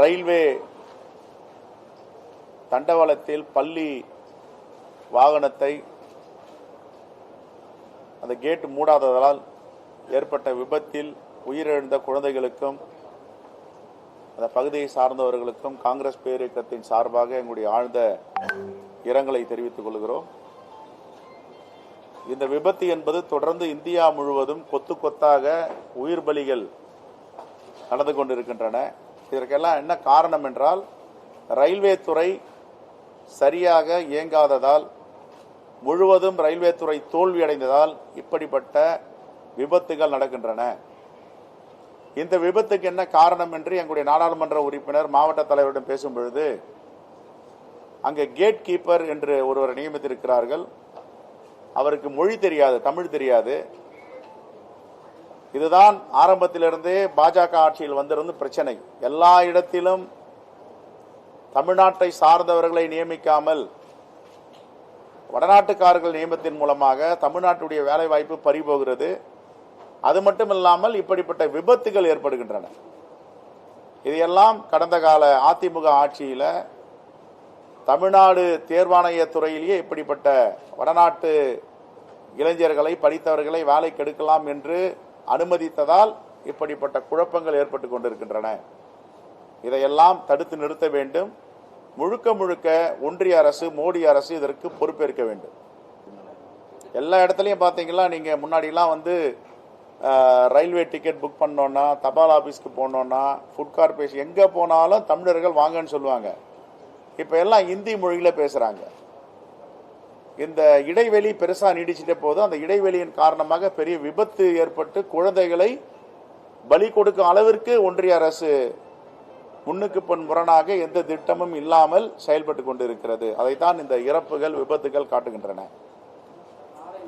Railway தண்டவாளத்தில் பள்ளி வாகனத்தை அந்த கேட் மூடாததால் ஏற்பட்ட விபத்தில் உயிரிழந்த குழந்தைகளுக்கும் அந்த பகுதியை சார்ந்தவர்களுக்கும் காங்கிரஸ் பேரியக்கத்தின் சார்பாக எங்களுடைய ஆழ்ந்த இரங்கலை தெரிவித்துக் கொள்கிறோம். இந்த விபத்து என்பது தொடர்ந்து இந்தியா முழுவதும் கொத்து கொத்தாக உயிர் பலிகள் நடந்து கொண்டிருக்கின்றன. இதற்கெல்லாம் என்ன காரணம் என்றால் ரயில்வே துறை சரியாக இயங்காததால் முழுவதும் ரயில்வே துறை தோல்வியடைந்ததால் இப்படிப்பட்ட விபத்துகள் நடக்கின்றன. இந்த விபத்துக்கு என்ன காரணம் என்று எங்களுடைய நாடாளுமன்ற உறுப்பினர் மாவட்ட தலைவரிடம் பேசும் பொழுது அங்கே கேட் கீப்பர் என்று ஒருவரை நியமித்திருக்கிறார்கள். அவருக்கு மொழி தெரியாது தமிழ் தெரியாது. இதுதான் ஆரம்பத்திலிருந்தே பாஜக ஆட்சியில் வந்திருந்து பிரச்சனை. எல்லா இடத்திலும் தமிழ்நாட்டை சார்ந்தவர்களை நியமிக்காமல் வடநாட்டுக்காரர்கள் நியமத்தின் மூலமாக தமிழ்நாட்டுடைய வேலைவாய்ப்பு பறிபோகிறது. அது மட்டும் இல்லாமல் இப்படிப்பட்ட விபத்துகள் ஏற்படுகின்றன. இதையெல்லாம் கடந்த கால அதிமுக ஆட்சியில் தமிழ்நாடு தேர்வாணைய துறையிலேயே இப்படிப்பட்ட வடநாட்டு இளைஞர்களை படித்தவர்களை வேலைக்கு எடுக்கலாம் என்று அனுமதித்ததால் இப்படிப்பட்ட குழப்பங்கள் ஏற்பட்டு கொண்டிருக்கின்றன. இதையெல்லாம் தடுத்து நிறுத்த வேண்டும். முழுக்க முழுக்க ஒன்றிய அரசு மோடி அரசு இதற்கு பொறுப்பேற்க வேண்டும். எல்லா இடத்துலையும் பார்த்தீங்கன்னா நீங்கள் முன்னாடிலாம் வந்து ரயில்வே டிக்கெட் புக் பண்ணோன்னா தபால் ஆஃபீஸ்க்கு போனோன்னா ஃபுட் கார்பரேஷன் எங்கே போனாலும் தமிழர்கள் வாங்கன்னு சொல்லுவாங்க. இப்போ எல்லாம் இந்தி மொழியில் பேசுகிறாங்க இந்த இடைவெளி பெருசா நீடிச்சிட்ட போது அந்த இடைவெளியின் காரணமாக பெரிய விபத்து ஏற்பட்டு குழந்தைகளை பலி கொடுக்கும் அளவிற்கு ஒன்றிய அரசு முன்னுக்கு பின் முரணாக எந்த திட்டமும் இல்லாமல் செயல்பட்டு கொண்டிருக்கிறது. அதைத்தான் இந்த இறப்புகள் விபத்துகள் காட்டுகின்றன.